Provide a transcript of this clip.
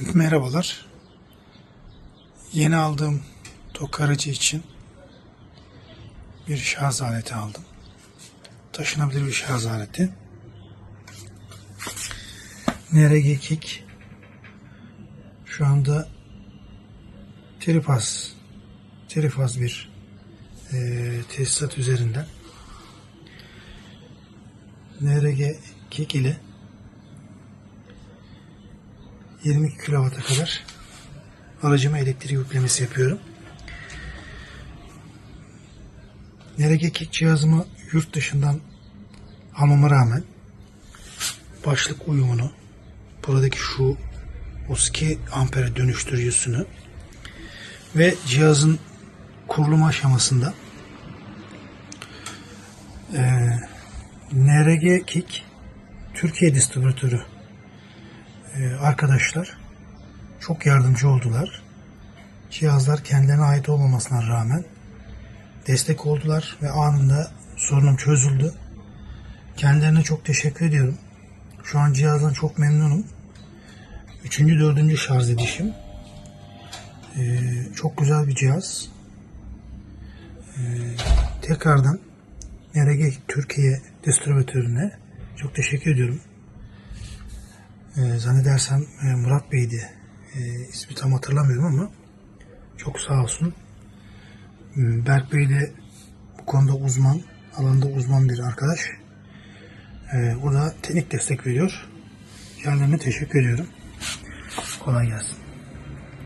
Merhabalar. Yeni aldığım tok aracı için bir şarj aleti aldım. Taşınabilir bir şarj aleti. NRG Kick şu anda trifaz trifaz bir e, tesisat üzerinden NRG Kick ile 22 kW'a kadar aracıma elektrik yüklemesi yapıyorum. NRG Kick cihazımı yurt dışından almama rağmen başlık uyumunu buradaki şu 32 ampere dönüştürücüsünü ve cihazın kurulum aşamasında eee NRG Kick Türkiye distribütörü e, arkadaşlar çok yardımcı oldular. Cihazlar kendilerine ait olmamasına rağmen destek oldular ve anında sorunum çözüldü. Kendilerine çok teşekkür ediyorum. Şu an cihazdan çok memnunum. Üçüncü, dördüncü şarj edişim. E, çok güzel bir cihaz. E, tekrardan NRG Türkiye distribütörüne çok teşekkür ediyorum. Ee, zannedersem e, Murat Bey'di. E, ismi tam hatırlamıyorum ama çok sağ olsun. Hmm, Berk Bey de bu konuda uzman, alanda uzman bir arkadaş. E, o da teknik destek veriyor. Kendilerine teşekkür ediyorum. Kolay gelsin.